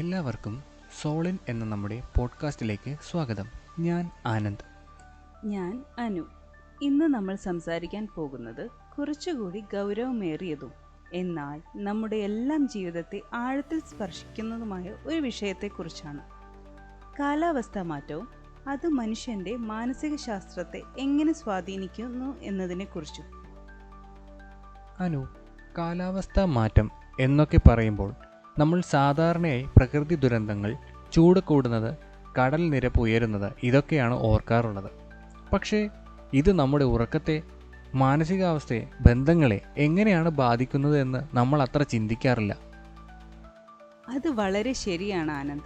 എല്ലാവർക്കും സോളിൻ എന്ന നമ്മുടെ പോഡ്കാസ്റ്റിലേക്ക് സ്വാഗതം. ഞാൻ ആനന്ദ്. ഞാൻ അനു. ഇന്ന് നമ്മൾ സംസാരിക്കാൻ പോകുന്നത് കുറച്ചുകൂടി ഗൗരവമേറിയതും എന്നാൽ നമ്മുടെ എല്ലാം ജീവിതത്തെ ആഴത്തിൽ സ്പർശിക്കുന്നതുമായ ഒരു വിഷയത്തെക്കുറിച്ചാണ്. കാലാവസ്ഥാ മാറ്റവും അത് മനുഷ്യന്റെ മാനസിക ശാസ്ത്രത്തെ എങ്ങനെ സ്വാധീനിക്കുന്നു എന്നതിനെക്കുറിച്ചും. അനു കാലാവസ്ഥാ മാറ്റം എന്നൊക്കെ പറയുമ്പോൾ നമ്മൾ സാധാരണയായി പ്രകൃതി ദുരന്തങ്ങൾ ചൂട് കൂടുന്നത് കടൽ നിരപ്പ് ഉയരുന്നത് ഇതൊക്കെയാണ് ഓർക്കാറുള്ളത്. പക്ഷേ ഇത് നമ്മുടെ ഉറക്കത്തെ മാനസികാവസ്ഥയെ ബന്ധങ്ങളെ എങ്ങനെയാണ് ബാധിക്കുന്നത് എന്ന് നമ്മൾ അത്ര ചിന്തിക്കാറില്ല. അത് വളരെ ശരിയാണ് ആനന്ദ്.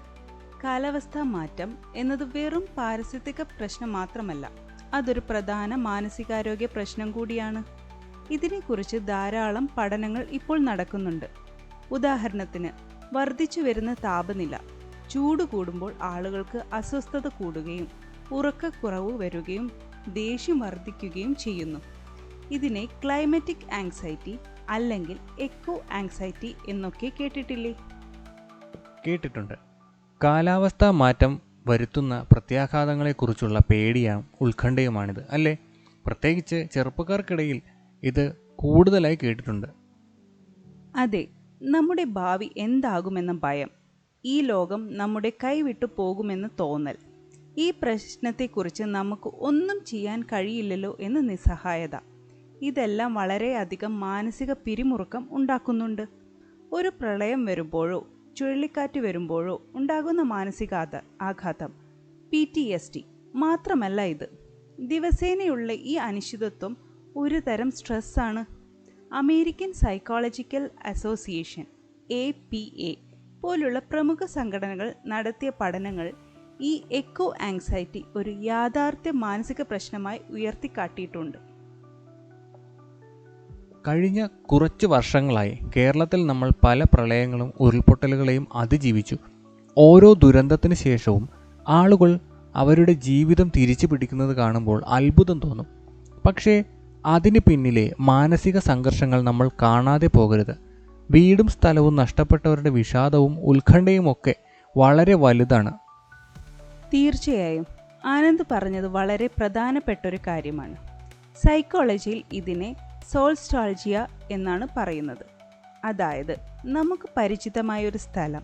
കാലാവസ്ഥാ മാറ്റം എന്നത് വെറും പാരിസ്ഥിതിക പ്രശ്നം മാത്രമല്ല അതൊരു പ്രധാന മാനസികാരോഗ്യ പ്രശ്നം കൂടിയാണ്. ഇതിനെക്കുറിച്ച് ധാരാളം പഠനങ്ങൾ ഇപ്പോൾ നടക്കുന്നുണ്ട്. ഉദാഹരണത്തിന് വർദ്ധിച്ചു വരുന്ന താപനില ചൂട് കൂടുമ്പോൾ ആളുകൾക്ക് അസ്വസ്ഥത കൂടുകയും ഉറക്കക്കുറവ് വരികയും ദേഷ്യം വർദ്ധിക്കുകയും ചെയ്യുന്നു. ഇതിനെ ക്ലൈമറ്റിക് ആങ്സൈറ്റി അല്ലെങ്കിൽ എക്കോ ആങ്സൈറ്റി എന്നൊക്കെ കേട്ടിട്ടില്ലേ? കേട്ടിട്ടുണ്ട്. കാലാവസ്ഥാ മാറ്റം വരുത്തുന്ന പ്രത്യാഘാതങ്ങളെക്കുറിച്ചുള്ള പേടിയും ഉത്കണ്ഠയുമാണിത് അല്ലേ? പ്രത്യേകിച്ച് ചെറുപ്പക്കാർക്കിടയിൽ ഇത് കൂടുതലായി കേട്ടിട്ടുണ്ട്. അതെ നമ്മുടെ ഭാവി എന്താകുമെന്ന ഭയം. ഈ ലോകം നമ്മുടെ കൈവിട്ടു പോകുമെന്ന് തോന്നൽ. ഈ പ്രശ്നത്തെക്കുറിച്ച് നമുക്ക് ഒന്നും ചെയ്യാൻ കഴിയില്ലല്ലോ എന്ന് നിസ്സഹായത. ഇതെല്ലാം വളരെയധികം മാനസിക പിരിമുറുക്കം ഉണ്ടാക്കുന്നുണ്ട്. ഒരു പ്രളയം വരുമ്പോഴോ ചുഴലിക്കാറ്റ് വരുമ്പോഴോ ഉണ്ടാകുന്ന മാനസികാത ആഘാതം. P T S D. മാത്രമല്ല ഇത്. ദിവസേനയുള്ള ഈ അനിശ്ചിതത്വം ഒരു തരം സ്ട്രെസ്സാണ്. American psychological association A P A പോലുള്ള പ്രമുഖ സംഘടനകൾ നടത്തിയ പഠനങ്ങൾ ഈ എക്കോ ആങ്സൈറ്റി ഒരു യാഥാർത്ഥ്യ മാനസിക പ്രശ്നമായി ഉയർത്തിക്കാട്ടിയിട്ടുണ്ട്. കഴിഞ്ഞ കുറച്ച് വർഷങ്ങളായി കേരളത്തിൽ നമ്മൾ പല പ്രളയങ്ങളും ഉരുൾപൊട്ടലുകളെയും അതിജീവിച്ചു. ഓരോ ദുരന്തത്തിന് ശേഷവും ആളുകൾ അവരുടെ ജീവിതം തിരിച്ചു പിടിക്കുന്നത് കാണുമ്പോൾ അത്ഭുതം തോന്നും. പക്ഷേ അതിന് പിന്നിലെ മാനസിക സംഘർഷങ്ങൾ നമ്മൾ കാണാതെ പോകരുത്. വീടും സ്ഥലവും നഷ്ടപ്പെട്ടവരുടെ വിഷാദവും ഉത്കണ്ഠയും ഒക്കെ വളരെ വലുതാണ്. തീർച്ചയായും. ആനന്ദ് പറഞ്ഞത് വളരെ പ്രധാനപ്പെട്ട ഒരു കാര്യമാണ്. സൈക്കോളജിയിൽ ഇതിനെ സോൾസ്റ്റാൾജിയ എന്നാണ് പറയുന്നത്. അതായത് നമുക്ക് പരിചിതമായ ഒരു സ്ഥലം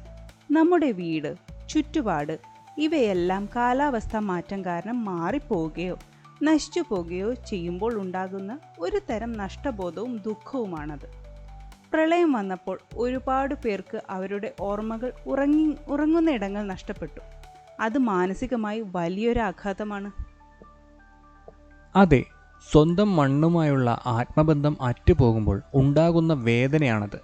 നമ്മുടെ വീട് ചുറ്റുപാട് ഇവയെല്ലാം കാലാവസ്ഥ മാറ്റം കാരണം മാറിപ്പോവുകയോ നശിച്ചു പോകുകയോ ചെയ്യുമ്പോൾ ഉണ്ടാകുന്ന ഒരു തരം നഷ്ടബോധവും ദുഃഖവുമാണത്. പ്രളയം വന്നപ്പോൾ ഒരുപാട് പേർക്ക് അവരുടെ ഓർമ്മകൾ ഉറങ്ങി ഉറങ്ങുന്ന ഇടങ്ങൾ നഷ്ടപ്പെട്ടു. അത് മാനസികമായി വലിയൊരു ആഘാതമാണ്. അതെ സ്വന്തം മണ്ണുമായുള്ള ആത്മബന്ധം അറ്റുപോകുമ്പോൾ ഉണ്ടാകുന്ന വേദനയാണത്.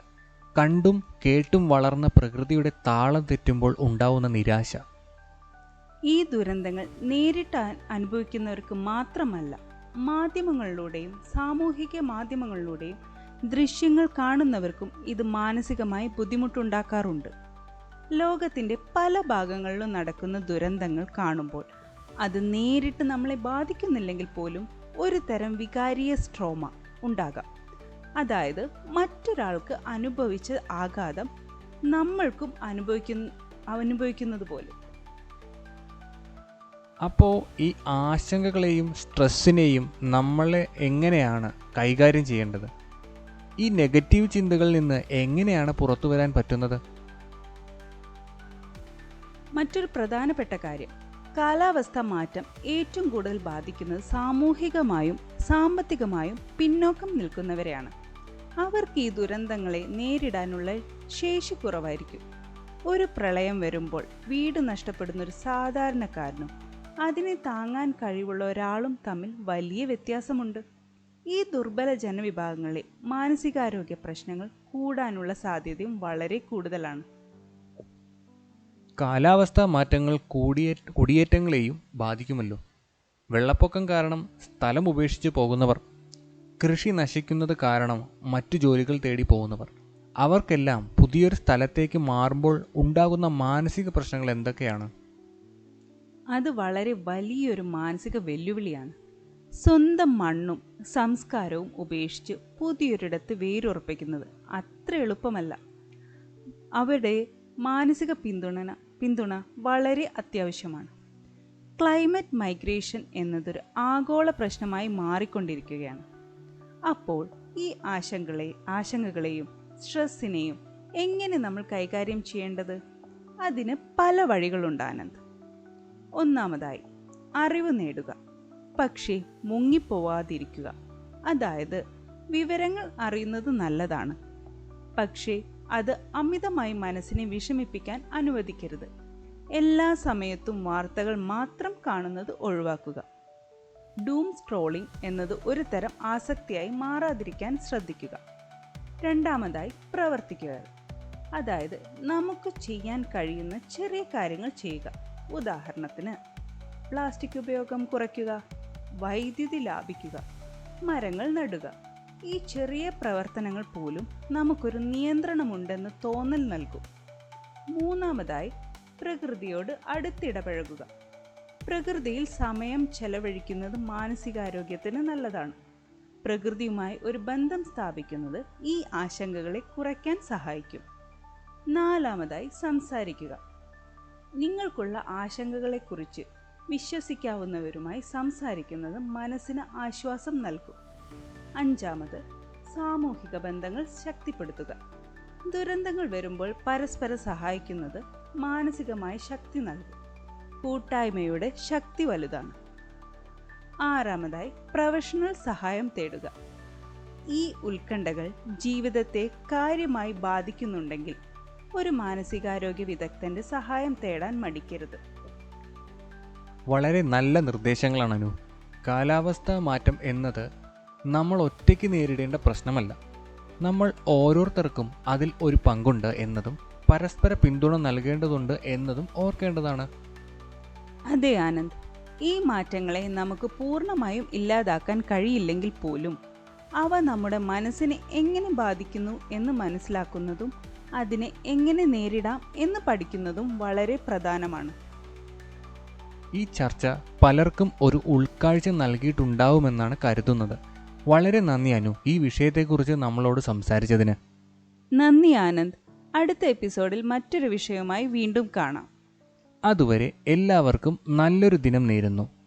കണ്ടും കേട്ടും വളർന്ന പ്രകൃതിയുടെ താളം തെറ്റുമ്പോൾ ഉണ്ടാവുന്ന നിരാശ. ഈ ദുരന്തങ്ങൾ നേരിട്ട് അനുഭവിക്കുന്നവർക്ക് മാത്രമല്ല മാധ്യമങ്ങളിലൂടെയും സാമൂഹിക മാധ്യമങ്ങളിലൂടെയും ദൃശ്യങ്ങൾ കാണുന്നവർക്കും ഇത് മാനസികമായി ബുദ്ധിമുട്ടുണ്ടാക്കാറുണ്ട്. ലോകത്തിന്റെ പല ഭാഗങ്ങളിലും നടക്കുന്ന ദുരന്തങ്ങൾ കാണുമ്പോൾ അത് നേരിട്ട് നമ്മളെ ബാധിക്കുന്നില്ലെങ്കിൽ പോലും ഒരു തരം വികാരിയ സ്ട്രോമ ഉണ്ടാകാം. അതായത് മറ്റൊരാൾക്ക് അനുഭവിച്ച ആഘാതം നമ്മൾക്കും അനുഭവിക്കുന്ന അനുഭവിക്കുന്നത് പോലെ അപ്പോൾ ഈ ആശങ്കകളെയും സ്ട്രെസ്സിനെയും നമ്മളെ എങ്ങനെയാണ് കൈകാര്യം ചെയ്യേണ്ടത്? ഈ നെഗറ്റീവ് ചിന്തകളിൽ നിന്ന് എങ്ങനെയാണ് പുറത്തു വരാൻ പറ്റുന്നത്? മറ്റൊരു പ്രധാനപ്പെട്ട കാര്യം കാലാവസ്ഥ മാറ്റം ഏറ്റവും കൂടുതൽ ബാധിക്കുന്നത് സാമൂഹികമായും സാമ്പത്തികമായും പിന്നോക്കം നിൽക്കുന്നവരെയാണ്. അവർക്ക് ഈ ദുരന്തങ്ങളെ നേരിടാനുള്ള ശേഷി കുറവായിരിക്കും. ഒരു പ്രളയം വരുമ്പോൾ വീട് നഷ്ടപ്പെടുന്ന ഒരു സാധാരണക്കാരനും അതിനെ താങ്ങാൻ കഴിവുള്ള ഒരാളും തമ്മിൽ വലിയ വ്യത്യാസമുണ്ട്. ഈ ദുർബല ജനവിഭാഗങ്ങളിൽ മാനസികാരോഗ്യ പ്രശ്നങ്ങൾ കൂടാനുള്ള സാധ്യതയും വളരെ കൂടുതലാണ്. കാലാവസ്ഥാ മാറ്റങ്ങൾ കൂടിയേ കുടിയേറ്റങ്ങളെയും ബാധിക്കുമല്ലോ. വെള്ളപ്പൊക്കം കാരണം സ്ഥലം ഉപേക്ഷിച്ച് പോകുന്നവർ കൃഷി നശിക്കുന്നത് കാരണം മറ്റു ജോലികൾ തേടി പോകുന്നവർ അവർക്കെല്ലാം പുതിയൊരു സ്ഥലത്തേക്ക് മാറുമ്പോൾ ഉണ്ടാകുന്ന മാനസിക പ്രശ്നങ്ങൾ എന്തൊക്കെയാണ്? അത് വളരെ വലിയൊരു മാനസിക വെല്ലുവിളിയാണ്. സ്വന്തം മണ്ണും സംസ്കാരവും ഉപേക്ഷിച്ച് പുതിയൊരിടത്ത് വേരുറപ്പിക്കുന്നത് അത്ര എളുപ്പമല്ല. അവിടെ മാനസിക പിന്തുണ പിന്തുണ വളരെ അത്യാവശ്യമാണ്. ക്ലൈമറ്റ് മൈഗ്രേഷൻ എന്നതൊരു ആഗോള പ്രശ്നമായി മാറിക്കൊണ്ടിരിക്കുകയാണ്. അപ്പോൾ ഈ ആശങ്കകളെ ആശങ്കകളെയും സ്ട്രെസ്സിനെയും എങ്ങനെ നമ്മൾ കൈകാര്യം ചെയ്യേണ്ടത്? അതിന് പല വഴികളുണ്ട് ഒന്നാമതായി അറിവ് നേടുക. പക്ഷേ മുങ്ങിപ്പോവാതിരിക്കുക. അതായത് വിവരങ്ങൾ അറിയുന്നത് നല്ലതാണ്. പക്ഷേ അത് അമിതമായി മനസ്സിനെ വിഷമിപ്പിക്കാൻ അനുവദിക്കരുത്. എല്ലാ സമയത്തും വാർത്തകൾ മാത്രം കാണുന്നത് ഒഴിവാക്കുക. ഡൂം സ്ക്രോളിംഗ് എന്നത് ഒരു തരം ആസക്തിയായി മാറാതിരിക്കാൻ ശ്രദ്ധിക്കുക. രണ്ടാമതായി പ്രവർത്തിക്കുക. അതായത് നമുക്ക് ചെയ്യാൻ കഴിയുന്ന ചെറിയ കാര്യങ്ങൾ ചെയ്യുക. ഉദാഹരണത്തിന് പ്ലാസ്റ്റിക് ഉപയോഗം കുറയ്ക്കുക വൈദ്യുതി ലാഭിക്കുക മരങ്ങൾ നടുക. ഈ ചെറിയ പ്രവർത്തനങ്ങൾ പോലും നമുക്കൊരു നിയന്ത്രണമുണ്ടെന്ന് തോന്നൽ നൽകും. മൂന്നാമതായി പ്രകൃതിയോട് അടുത്തിടപഴകുക. പ്രകൃതിയിൽ സമയം ചെലവഴിക്കുന്നത് മാനസികാരോഗ്യത്തിന് നല്ലതാണ്. പ്രകൃതിയുമായി ഒരു ബന്ധം സ്ഥാപിക്കുന്നത് ഈ ആശങ്കകളെ കുറയ്ക്കാൻ സഹായിക്കും. നാലാമതായി സംസാരിക്കുക. നിങ്ങൾക്കുള്ള ആശങ്കകളെക്കുറിച്ച് വിശ്വസിക്കാവുന്നവരുമായി സംസാരിക്കുന്നത് മനസ്സിന് ആശ്വാസം നൽകും. അഞ്ചാമത് സാമൂഹിക ബന്ധങ്ങൾ ശക്തിപ്പെടുത്തുക. ദുരന്തങ്ങൾ വരുമ്പോൾ പരസ്പരം സഹായിക്കുന്നത് മാനസികമായി ശക്തി നൽകും. കൂട്ടായ്മയുടെ ശക്തി വലുതാണ്. ആറാമതായി പ്രൊഫഷണൽ സഹായം തേടുക. ഈ ഉത്കണ്ഠകൾ ജീവിതത്തെ കാര്യമായി ബാധിക്കുന്നുണ്ടെങ്കിൽ ഒരു മാനസികാരോഗ്യ വിദഗ്ധന്റെ സഹായം തേടാൻ മടിക്കരുത്. വളരെ നല്ല നിർദ്ദേശങ്ങളാണ് അനു. കാലാവസ്ഥാ മാറ്റം എന്നത് നമ്മൾ ഒറ്റയ്ക്ക് നേരിടേണ്ട പ്രശ്നമല്ല. നമ്മൾ ഓരോരുത്തർക്കും അതിൽ ഒരു പങ്കുണ്ട് എന്നതും പരസ്പര പിന്തുണ നൽകേണ്ടതുണ്ട് എന്നതും ഓർക്കേണ്ടതാണ്. അതെ ആനന്ദ്. ഈ മാറ്റങ്ങളെ നമുക്ക് പൂർണമായും ഇല്ലാതാക്കാൻ കഴിയില്ലെങ്കിൽ പോലും അവ നമ്മുടെ മനസ്സിനെ എങ്ങനെ ബാധിക്കുന്നു എന്ന് മനസ്സിലാക്കുന്നതും അതിനെ എങ്ങനെ നേരിടാം എന്ന് പഠിക്കുന്നതും വളരെ പ്രധാനമാണ്. ഈ ചർച്ച പലർക്കും ഒരു ഉൾക്കാഴ്ച നൽകിയിട്ടുണ്ടാവുമെന്നാണ് കരുതുന്നത്. വളരെ നന്ദി അനു ഈ വിഷയത്തെക്കുറിച്ച് നമ്മളോട് സംസാരിച്ചതിന്. നന്ദി ആനന്ദ്. അടുത്ത എപ്പിസോഡിൽ മറ്റൊരു വിഷയവുമായി വീണ്ടും കാണാം. അതുവരെ എല്ലാവർക്കും നല്ലൊരു ദിനം നേരുന്നു.